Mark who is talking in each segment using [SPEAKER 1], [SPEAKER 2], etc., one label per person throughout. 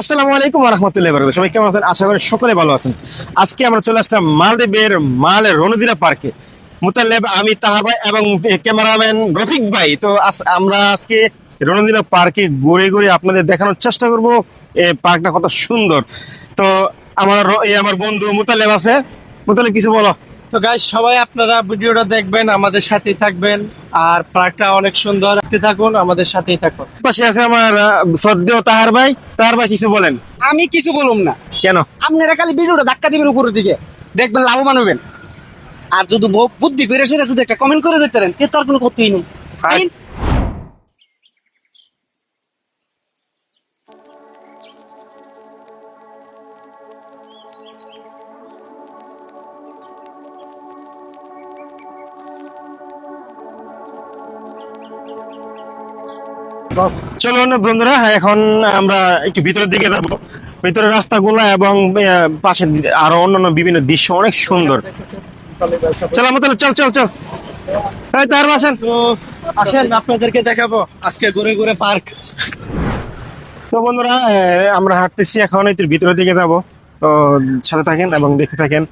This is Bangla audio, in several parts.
[SPEAKER 1] আসসালামু আলাইকুম রহমতুল্লাহ বরকাত সবাই কেমন আছেন? আশা করি সকলে ভালো আছেন। আজকে আমরা চলে আসলাম মালদ্বীপের মালের রণজিরা পার্কে। মুতাল্লেব আমি তাহা ভাই এবং ক্যামেরাম্যান রফিক ভাই। তো আমরা আজকে রণজিরা পার্কে ঘুরে ঘুরে আপনাদের দেখানোর চেষ্টা করব। এই পার্কটা কত সুন্দর। তো আমার আমার বন্ধু মুতাল্লেব আছে। মুতাল্লেব কিছু বলো?
[SPEAKER 2] তো গাই সবাই আপনারা ভিডিওটা দেখবেন আমাদের সাথেই থাকবেন। আর পার্কটা অনেক সুন্দর। রাখতে থাকুন আমাদের সাথেই থাকুন।
[SPEAKER 1] পাশে আছে আমার সদ্য তাহার ভাই। তাহার ভাই কিছু বলেন।
[SPEAKER 3] আমি কিছু বলুম না।
[SPEAKER 1] কেন?
[SPEAKER 3] আপনারা খালি ভিডিওটা ধাক্কা দিবেন উপরের দিকে। দেখবেন লাভবান হবেন। আর যদি বুদ্ধি করে সেটা যদি একটা কমেন্ট করে দেখতে পারেন তে তার আর কোনো করতেই নেই
[SPEAKER 1] চলুন বন্ধুরা এখন আমরা একটু ভিতরের দিকে যাব। ভিতরের রাস্তাগুলো এবং পাশে আরও অন্যান্য বিভিন্ন দৃশ্য অনেক সুন্দর। চল আমরা তাহলে চল চল চল। এই তার বাসেন।
[SPEAKER 2] তো আসেন আপনাদেরকে দেখাবো। আজকে ঘুরে ঘুরে পার্ক।
[SPEAKER 1] তো বন্ধুরা আমরা হাঁটতেছি এখন একটু ভিতরের দিকে যাব। তো সাথে থাকেন এবং দেখতে থাকেন।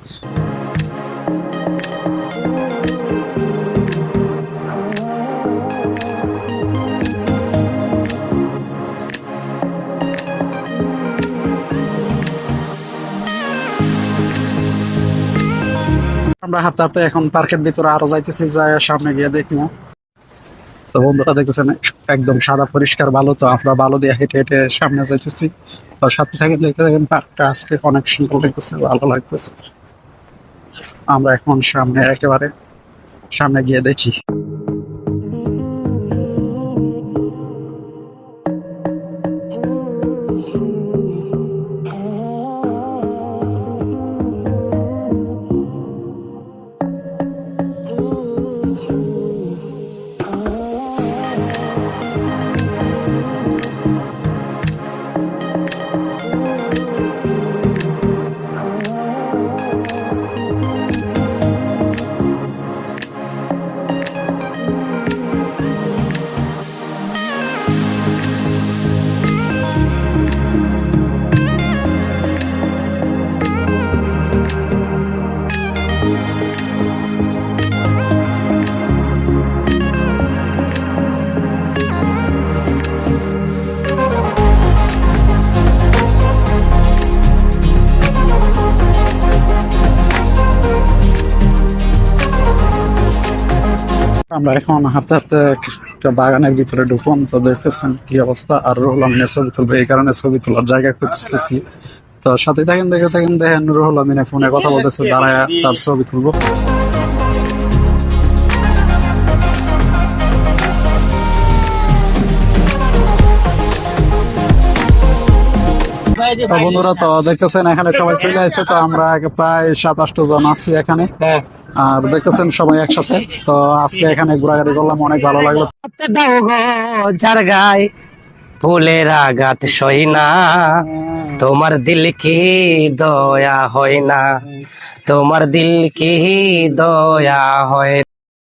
[SPEAKER 4] আমরা হাঁটতে হাঁটতে এখন পার্কের ভিতরে আরও যাইতেছি, যাই সামনে গিয়ে দেখব তো বন্ধুরা দেখতেছেন, একদম সাদা পরিষ্কার, ভালো তো, আমরা ভালো দিয়ে হেঁটে হেঁটে সামনে যাইতেছি। তো সাথে থাকেন, দেখতে থাকেন, পার্কটা আজকে অনেক সুন্দর লাগতেছে, ভালো লাগতেছে। আমরা এখন সামনে একেবারে সামনে গিয়ে দেখি। আমরা এখন হাঁটতে হাঁটতে একটা বাগানের ভিতরে ঢুকুন তো দেখতেছেন কি অবস্থা। আর রুহুল আমিনের ছবি তুলবো, এই কারণে ছবি তোলার জায়গা খুঁজতেছি। তো সাথে থাকেন, দেখে থাকেন, দেখেন রুহুল আমিনে ফোনে কথা বলতেছে, দাঁড়ায় তার ছবি তুলবো। বন্ধুরা, তো দেখতেছেন এখানে সবাই চলে আসছে তো আমরা প্রায় সাত আটটা জন আছি এখানে।
[SPEAKER 2] হ্যাঁ।
[SPEAKER 4] আর দেখতেছেন সবাই একসাথে। তো আজকে এখানে ঘোরাঘুরি করলাম, অনেক ভালো লাগল।
[SPEAKER 3] যার গায় ফুলের আঘাত সই না। তোমার দিল কি দয়া হয় না। তোমার দিল কি দয়া হয়